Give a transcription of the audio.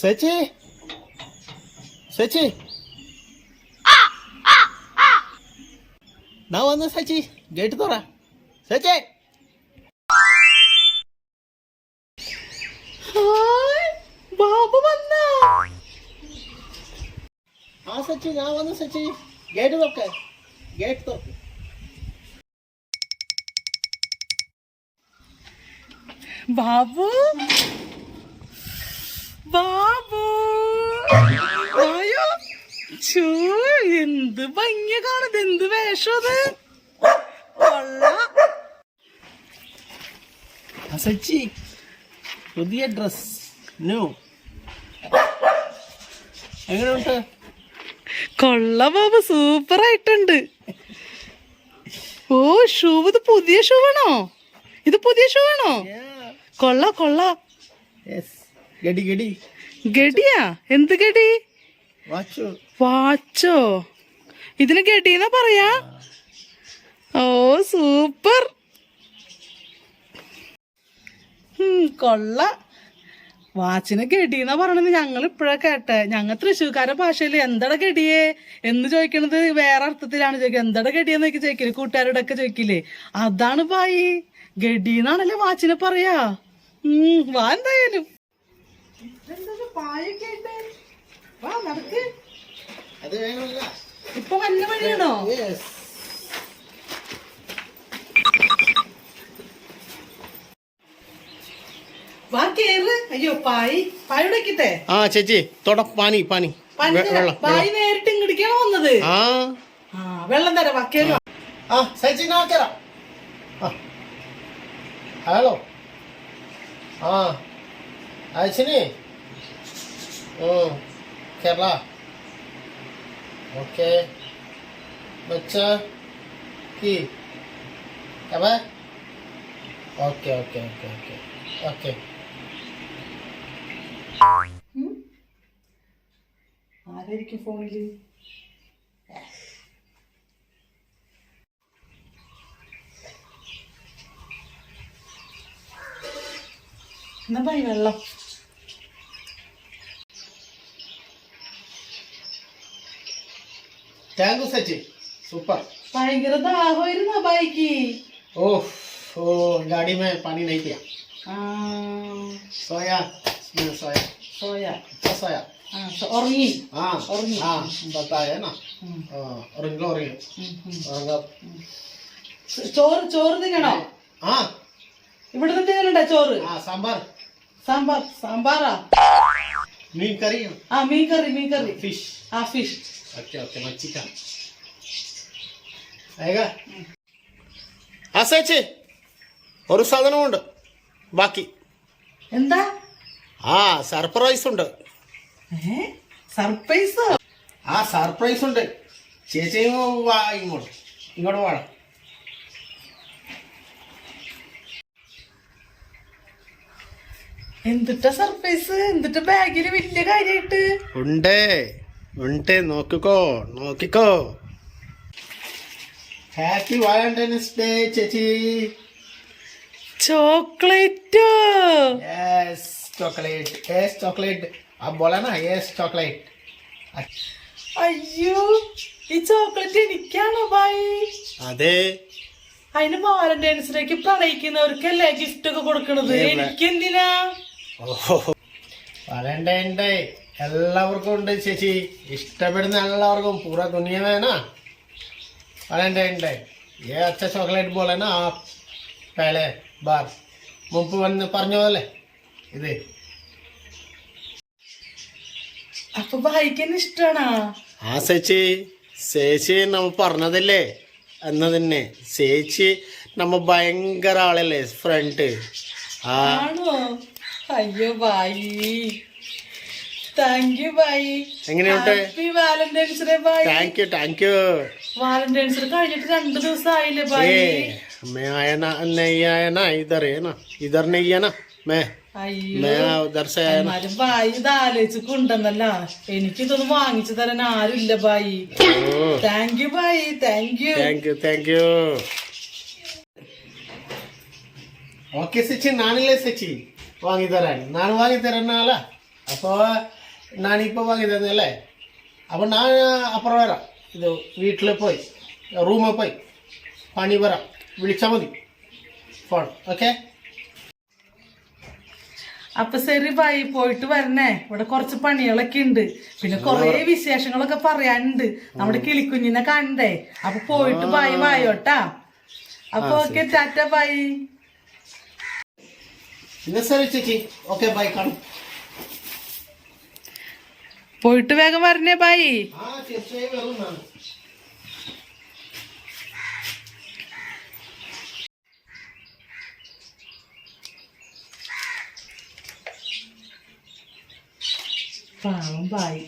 സച്ചി സച്ചി നാ വന്ന് സച്ചി ഗേറ്റ് തുറ സച്ചി ബാബു വന്ന ആ സച്ചി ഞാൻ വന്ന് സച്ചി ഗേറ്റ് തുറക്ക ഗേറ്റ് തുറക്ക് ബാബു ബാബു. ചൂ എന്ത് ഭംഗിയ കാണത് എന്ത് വേഷം അത്? സച്ചി പുതിയ ഡ്രസ് ന്യൂ എങ്ങനെയുണ്ട്? കൊള്ള ബാബു സൂപ്പർ ആയിട്ടുണ്ട് ഓ ഷൂ ഇത് പുതിയ ഷൂ ആണോ ഇത് പുതിയ ഷൂ ആണോ കൊള്ള കൊള്ള. യെസ് ഗഡി ഗഡി. ഗഡിയാ? എന്ത് ഗഡി? വാച്ചു. ഇതിന് ഗഡിന്നാ പറയാ? ഓ സൂപ്പർ. കൊള്ള. വാച്ചിന് ഗഡിന്നാ പറയണത് ഞങ്ങൾ ഇപ്പോഴാ കേട്ടെ. ഞങ്ങൾ തൃശ്ശൂർക്കാരുടെ ഭാഷയിൽ എന്താ ഗഡിയെ? എന്ന് ചോദിക്കണത് വേറെ അർത്ഥത്തിലാണ് ചോദിക്കുക എന്താടാ ഗഡിയെന്നൊക്കെ ചോദിക്കില്ലേ? കൂട്ടുകാരോടൊക്കെ ചോദിക്കില്ലേ? അതാണ് ഭായി ഗഡിന്നാണല്ലേ വാച്ചിനെ പറയാ. ഉം വാ എന്തായാലും. അത് വേണമല്ല. ഇപ്പൊ വല്ല വഴിയാണോ അയ്യോ പായി. പായോടെ വെക്കട്ടെ. ആ ചേച്ചി തൊട പാനി പാനി. പായി നേരിട്ട് ഇങ്ങടിക്കാണോ വന്നത്? ആ. വെള്ളം തരാം. വാ ആ ചേച്ചി ഹലോ. ആ. അയച്ചിനി കേരള ഓക്കെ बच्चा की अब okay okay okay okay okay ആരായിരിക്കും ഫോണില് എന്നാ പായി വെള്ളം താങ്ക് യു സച്ചിൻ സൂപ്പർ ഭയങ്കര ദാഹമായിരുന്നു അബായിക്ക് ഓ ഓ ഗാഡി മേ പണി നൈ കിയാ സോയ. സോയ. സോയ. സോയ. ഉറങ്ങി. ആ ഉറങ്ങി. ആ ബത്തായ നാ ഉറങ്ങിക്കോ ഉറങ്ങി. ഉറങ്ങാം ചോറ് ചോറ് തിന്നണോ? ആ. ഇവിടെ നിന്ന് തിന്നലുണ്ടോ ചോറ്? ആ സാമ്പാർ. സാമ്പാർ സാമ്പാറാ? മീൻ കറിയോ ആ മീൻ കറി മീൻ കറി ഫിഷ് ആ ഫിഷ് ओके ओके मच्छी का ആയേഗാ ആ സേച്ചി ഒരു സാധനമുണ്ട് ബാക്കി എന്താ ആ സർപ്രൈസ് ഉണ്ട് ഏ സർപ്രൈസ് ആ സർപ്രൈസ് ഉണ്ട് ചേച്ചിയും വാ ഇങ്ങോട്ട് ഇങ്ങോട്ട് വാടാ എന്തിട്ട സർപ്രൈസ് എന്തിട്ട ബാഗില് വലിയ കാര്യായിട്ട് ഉണ്ട് ഉണ്ട് നോക്കിക്കോ നോക്കിക്കോ ഹാപ്പി വാലന്റൈൻസ് ഡേ ചേച്ചി chocolate yes chocolate yes chocolate आप बोला ना यस चॉकलेट അയ്യോ ഈ ചോക്ലേറ്റ് എനിക്കാണോ ബായി അതെ അതിന് വാലന്റൈൻസിലേക്ക് പ്രണയിക്കുന്നവർക്കല്ലേ ഗിഫ്റ്റ് ഒക്കെ കൊടുക്കണത് ഏ, എനിക്ക് എന്തിനാ വാലന്റൈൻ ഡേ എല്ലാവർക്കും ഉണ്ട് ചേച്ചി. ഇഷ്ടപ്പെടുന്ന എല്ലാവർക്കും. പൂര ദുനിയവേനാ പറയണ്ടേ ഉണ്ട് ഏ അച്ഛ ചോക്ലേറ്റ് പോലെയാണ് ആ പേലെ ബാർ. മുമ്പ് വന്ന് പറഞ്ഞ പോലെ. ഇത്. അപ്പൊ വായിക്കുന്ന ഇഷ്ടാണോ? ആ ചേച്ചി. ചേച്ചി നമ്മൾ പറഞ്ഞതല്ലേ? എന്ന് തന്നെ ചേച്ചി നമ്മ ഭയങ്കര ആളല്ലേ ഫ്രണ്ട് ആ. അയ്യോ ഭായി താങ്ക് യു ബായി എങ്ങനെയുണ്ട് happy Valentine's day Bai thank you thank you Valentine's day കഴിഞ്ഞിട്ട് രണ്ടു ദിവസം ആയില്ലേ ബായി ए मैं आया ना नहीं आया ना इधर है ना इधर नहीं है ना मैं അയ്യോ मैं उधर से आया ना എന്നാലും ബായി ഇത് ആലോചിച്ച് കൊണ്ടുവന്നല്ല എനിക്കിതൊന്നും വാങ്ങിച്ചു തരാൻ ആരുമില്ല ബായി ഓ thank you Bai thank you thank you thank you okay Sachi നാണില്ലേ Sachi വാങ്ങി തരാൻ നാണ് വാങ്ങി തരുന്ന ആളാ അപ്പോൾ இப்போ വാങ്ങി தந்தேன்ல அப்போ நான் അപ്പുറം വരാം. ഇത് വീട്ടിൽ പോയി റൂമിൽ പോയി. പണി വരാം. വിളിച്ചാൽ മതി. ഫോൺ ഓക്കെ അപ്പൊ ശരി ബായി പോയിട്ട് വരണേ. ഇവിടെ കുറച്ച് പണികളൊക്കെ ഉണ്ട്. പിന്നെ കൊറേ വിശേഷങ്ങളൊക്കെ പറയാനുണ്ട്. നമ്മുടെ കിളിക്കുഞ്ഞിനെ കണ്ടേ. അപ്പൊ പോയിട്ട് ബായി വായോട്ടാ. അപ്പൊ ഓക്കെ ടാറ്റ ശരി ചേച്ചി ഓക്കെ ബൈ കാണും. പോയിട്ട് വേഗം വരണേ ബായി. പാവം ബായി.